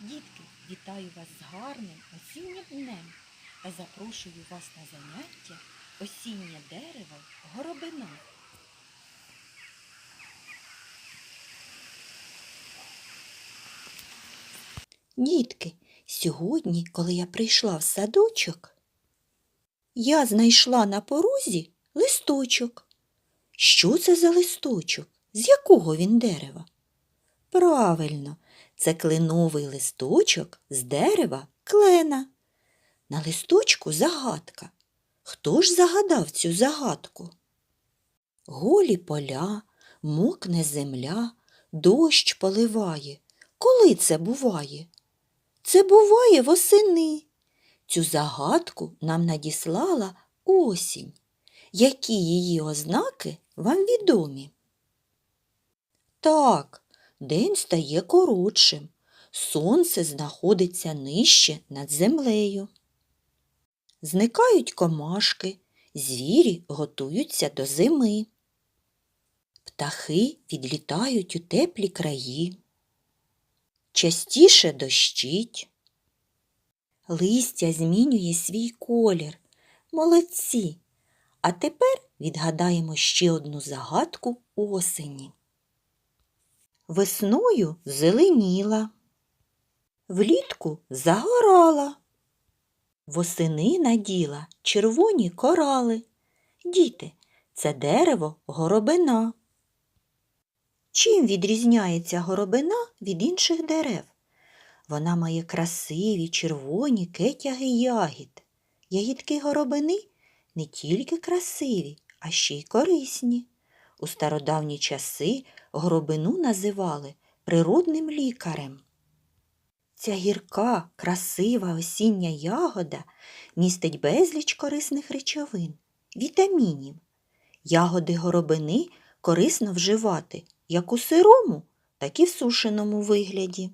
Дітки, вітаю вас з гарним осіннім днем та запрошую вас на заняття осіннє дерево горобина. Дітки, сьогодні, коли я прийшла в садочок, я знайшла на порозі листочок. Що це за листочок? З якого він дерева? Правильно, це кленовий листочок з дерева клена. На листочку загадка. Хто ж загадав цю загадку? Голі поля, мокне земля, дощ поливає. Коли це буває? Це буває восени. Цю загадку нам надіслала осінь. Які її ознаки вам відомі? Так, день стає коротшим, сонце знаходиться нижче над землею. Зникають комашки, звірі готуються до зими. Птахи відлітають у теплі краї. Частіше дощить. Листя змінює свій колір. Молодці. А тепер відгадаємо ще одну загадку осені. Весною зеленіла, влітку загорала, восени наділа червоні корали. Діти, це дерево горобина. Чим відрізняється горобина від інших дерев? Вона має красиві червоні кетяги ягід. Ягідки горобини не тільки красиві, а ще й корисні. У стародавні часи горобину називали природним лікарем. Ця гірка, красива осіння ягода містить безліч корисних речовин, вітамінів. Ягоди горобини корисно вживати як у сирому, так і в сушеному вигляді.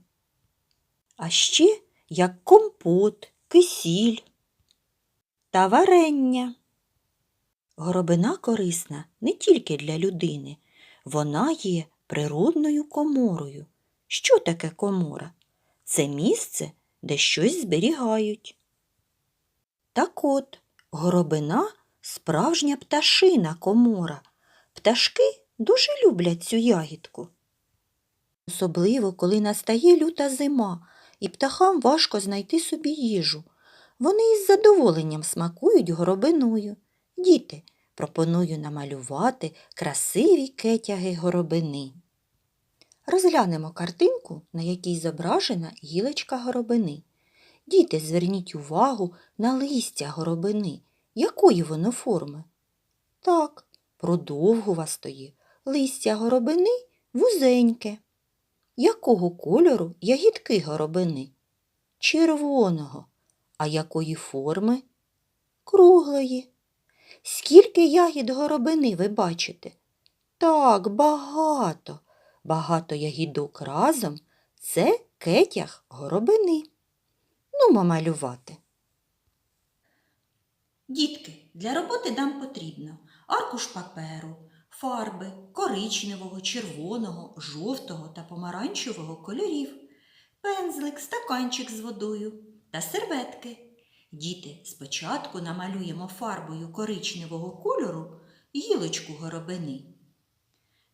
А ще як компот, кисіль та варення. Горобина корисна не тільки для людини, вона є природною коморою. Що таке комора? Це місце, де щось зберігають. Так от, горобина справжня пташина комора. Пташки дуже люблять цю ягідку. Особливо, коли настає люта зима, і птахам важко знайти собі їжу. Вони із задоволенням смакують горобиною. Діти, пропоную намалювати красиві кетяги горобини. Розглянемо картинку, на якій зображена гілочка горобини. Діти, зверніть увагу на листя горобини. Якої воно форми? Так, продовгувастої. Листя горобини вузеньке. Якого кольору ягідки горобини? Червоного. А якої форми? Круглої. Скільки ягід горобини ви бачите? Так, багато. Багато ягідок разом це кетяг горобини. Ну, малювати. Дітки, для роботи нам потрібно аркуш паперу, фарби коричневого, червоного, жовтого та помаранчевого кольорів, пензлик, стаканчик з водою та серветки. Діти, спочатку намалюємо фарбою коричневого кольору гілочку горобини.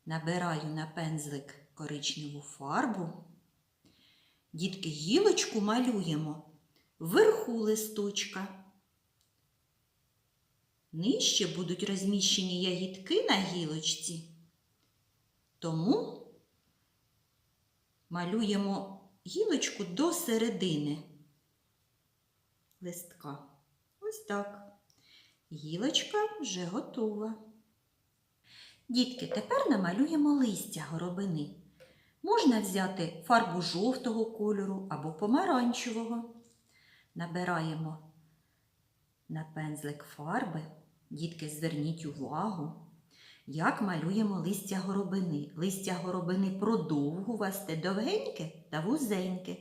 Набираю на пензлик коричневу фарбу. Дітки, гілочку малюємо вверху листочка. Нижче будуть розміщені ягідки на гілочці. Тому малюємо гілочку до середини листка. Ось так. Гілочка вже готова. Дітки, тепер намалюємо листя горобини. Можна взяти фарбу жовтого кольору або помаранчевого. Набираємо на пензлик фарби. Дітки, зверніть увагу, як малюємо листя горобини. Листя горобини продовгувасте, довгеньке та вузеньке.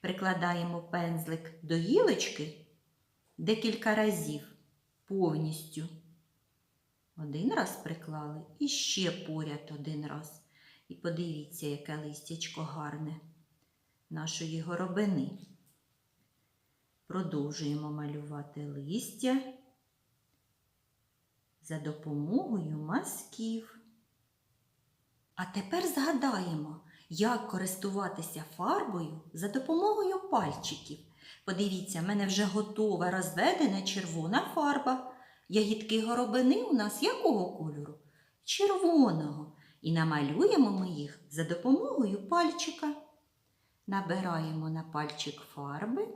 Прикладаємо пензлик до гілочки декілька разів повністю. Один раз приклали і ще поряд один раз. І подивіться, яке листячко гарне. нашої горобини. Продовжуємо малювати листя за допомогою мазків. А тепер згадаємо, як користуватися фарбою за допомогою пальчиків. Подивіться, в мене вже готова розведена червона фарба. Ягідки горобини у нас якого кольору? Червоного. І намалюємо ми їх за допомогою пальчика. Набираємо на пальчик фарби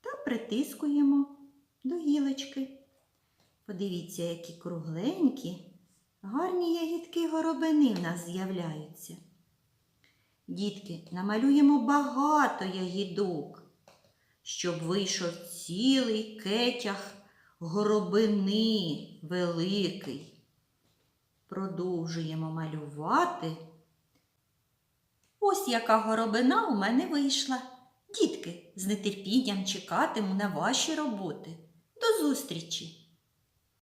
та притискуємо до гілочки. Подивіться, які кругленькі, гарні ягідки горобини в нас з'являються. Дітки, намалюємо багато ягідок, щоб вийшов цілий кетяг горобини великий. Продовжуємо малювати. Ось яка горобина у мене вийшла. Дітки, з нетерпінням чекатиму на ваші роботи. До зустрічі!